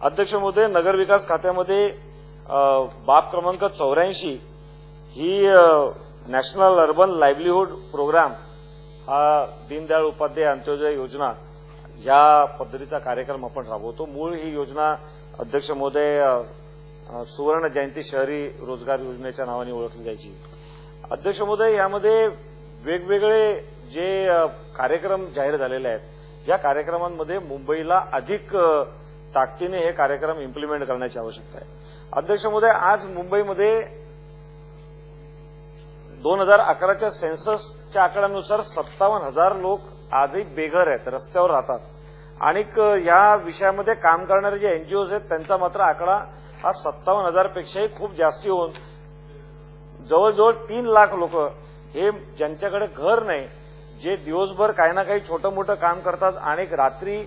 अध्यक्ष महोदय नगरविकास खात्यामध्ये बाब क्रमांक चौऱ्याऐंशी ही नॅशनल अर्बन लाईव्हलीहूड प्रोग्राम हा दीनदयाळ उपाध्याय अंत्योदय योजना या पद्धतीचा कार्यक्रम आपण राबवतो. मूळ ही योजना अध्यक्ष महोदय सुवर्ण जयंती शहरी रोजगार योजनेच्या नावाने ओळखली जायची. अध्यक्ष महोदय यामध्ये वेगवेगळे जे कार्यक्रम जाहीर झालेले आहेत या कार्यक्रमांमध्ये मुंबईला अधिक ताकदीने हे कार्यक्रम इम्प्लिमेंट करण्याची आवश्यकता आहे. अध्यक्ष महोदय आज मुंबईमध्ये दोन हजार अकराच्या सेन्ससच्या आकड्यानुसार सत्तावन्न हजार लोक आजही बेघर आहेत रस्त्यावर राहतात. आणि या विषयामध्ये काम करणारे जे एनजीओज आहेत त्यांचा मात्र आकडा हा सत्तावन्न हजारपेक्षाही खूप जास्ती होऊन जवळजवळ तीन लाख लोक हे ज्यांच्याकडे घर नाही जे दिवसभर काही ना काही छोटं मोठं काम करतात आणि रात्री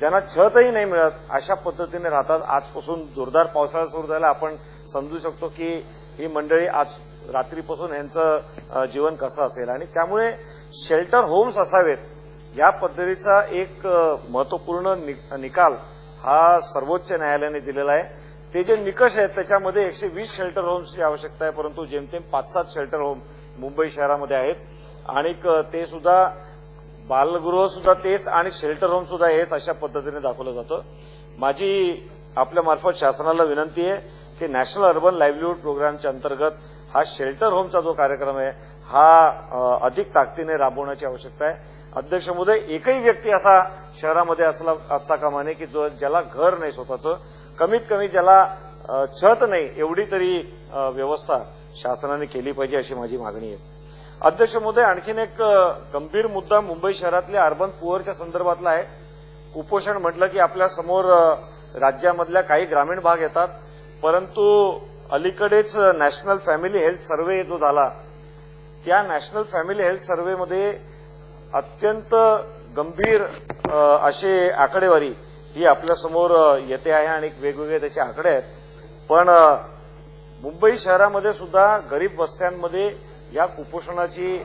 ज्यांना छतही नाही मिळत अशा पद्धतीने राहतात. आजपासून जोरदार पावसाळा सुरू झाला. आपण समजू शकतो की ही मंडळी आज रात्रीपासून यांचं जीवन कसं असेल. आणि त्यामुळे शेल्टर होम्स असावेत. या पद्धतीचा एक महत्त्वपूर्ण नि- निकाल हा सर्वोच्च न्यायालयाने दिलेला आहे. ते जे निकष आहेत त्याच्यामध्ये एकशे वीस शेल्टर होम्सची आवश्यकता आहे. परंतु जेमतेम पाच सात शेल्टर होम मुंबई शहरामध्ये आहेत. आणि ते सुद्धा बालगृह सुद्धा तेच आणि शेल्टर होम सुद्धा हेच अशा पद्धतीने दाखवलं जातं. माझी आपल्या मार्फत शासनाला विनंती आहे की नॅशनल अर्बन लाईव्हलीहूड प्रोग्रामच्या अंतर्गत हा शेल्टर होमचा जो कार्यक्रम आहे हा अधिक ताकदीने राबवण्याची आवश्यकता आहे. अध्यक्ष महोदय एकही व्यक्ती असा शहरामध्ये असला असता कामा नये की जो ज्याला घर नाही स्वतःचं कमीत कमी ज्याला छत नाही एवढी तरी व्यवस्था शासनाने केली पाहिजे अशी माझी मागणी आहे. अध्यक्ष महोदय आणखीन एक गंभीर मुद्दा मुंबई शहरातल्या अर्बन पुअरच्या संदर्भातला आहे. कुपोषण म्हटलं की आपल्यासमोर राज्यामधल्या काही ग्रामीण भाग येतात. परंतु अलीकडेच नॅशनल फॅमिली हेल्थ सर्व्हे जो झाला त्या नॅशनल फॅमिली हेल्थ सर्व्हेमध्ये अत्यंत गंभीर अशी असे आकडेवारी ही आपल्यासमोर येते आहे आणि वेगवेगळे त्याचे आकडे आहेत. पण मुंबई शहरामध्ये सुद्धा गरीब वस्त्यांमध्ये या कुपोषणाची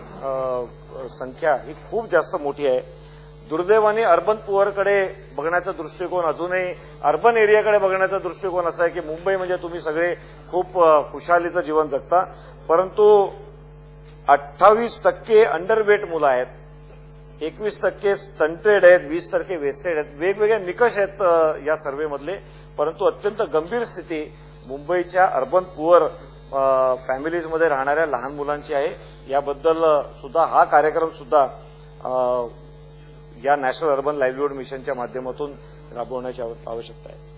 संख्या ही खूप जास्त मोठी आहे. दुर्दैवाने अर्बन पुअरकडे बघण्याचा दृष्टिकोन अजूनही अर्बन एरियाकडे बघण्याचा दृष्टिकोन असा आहे की मुंबई म्हणजे तुम्ही सगळे खूप खुशालीचं जीवन जगता. परंतु अठ्ठावीस टक्के अंडरवेट मुलं आहेत. एकवीस टक्के स्टंटेड आहेत वीस टक्के वेस्टेड आहेत. वेगवेगळे निकष आहेत या सर्व्हेमधले परंतु अत्यंत गंभीर स्थिती मुंबईच्या अर्बन पुअर फॅमिलीजमध्ये राहणाऱ्या लहान मुलांची आहे. याबद्दल सुद्धा हा कार्यक्रम सुद्धा या नॅशनल अर्बन लाईव्हलीहूड मिशनच्या माध्यमातून राबवण्याची आवश्यकता आहे.